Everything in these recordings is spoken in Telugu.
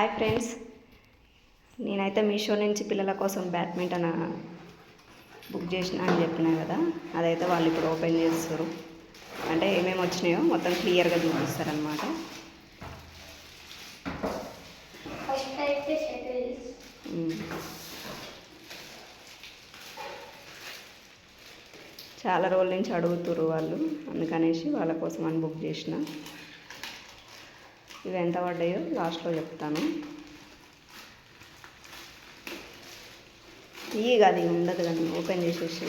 హాయ్ ఫ్రెండ్స్ నేనైతే మీషో నుంచి పిల్లల కోసం బ్యాడ్మింటన్ బుక్ చేసిన అని చెప్పిన కదా అదైతే వాళ్ళు ఇప్పుడు ఓపెన్ చేస్తారు. అంటే ఏమేమి వచ్చినాయో మొత్తం క్లియర్గా చూపిస్తారనమాట చాలా రోజుల నుంచి అడుగుతురు వాళ్ళు అందుకనేసి వాళ్ళ కోసం అని బుక్ చేసిన. ఇవి ఎంత పడ్డాయో లాస్ట్లో చెప్తాను. ఇవి కాదు ఇవి ఉండదు కానీ ఓపెన్ చేసేసి.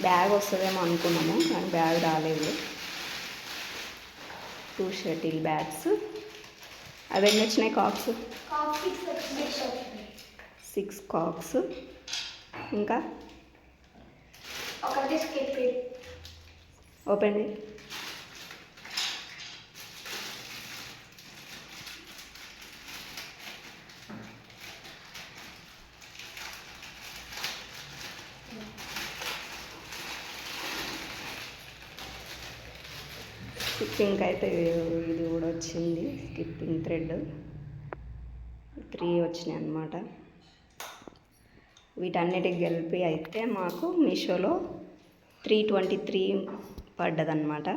బ్యాగ్ వస్తుందేమో అనుకున్నాము కానీ బ్యాగ్ రాలేదు. Two shuttle bags. అవి ఎన్ని వచ్చినాయి కాక్స్? సిక్స్ కాక్స్. ఇంకా? ఒకటి స్కిప్పింగ్ ఓపెన్ చేయి. స్కిప్పింగ్ అయితే ఇది కూడా వచ్చింది. Skipping thread. త్రీ వచ్చినాయి అన్నమాట. వీటన్నిటికి కలిపి అయితే మాకు మీషోలో త్రీ ట్వంటీ త్రీ పడ్డదన్నమాట.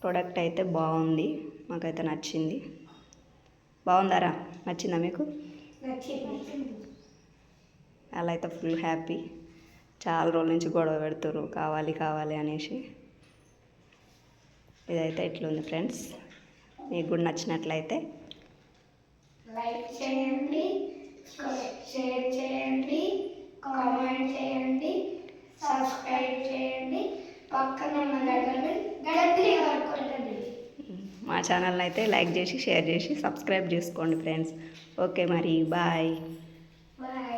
ప్రోడక్ట్ అయితే బాగుంది మాకైతే నచ్చింది. బాగుందారా? నచ్చిందా మీకు? అలా అయితే ఫుల్ హ్యాపీ చాలా రోజుల నుంచి గొడవ పెడుతురు కావాలి కావాలి అనేసి. ఇదైతే ఇట్లుంది ఫ్రెండ్స్. మీకు కూడా నచ్చినట్లయితే. లైక్ చేయండి షేర్ చేయండి. మా ఛానల్ని అయితే లైక్ చేసి షేర్ చేసి సబ్స్క్రైబ్ చేసుకోండి ఫ్రెండ్స్. ఓకే మరి బాయ్ బాయ్. బాయ్.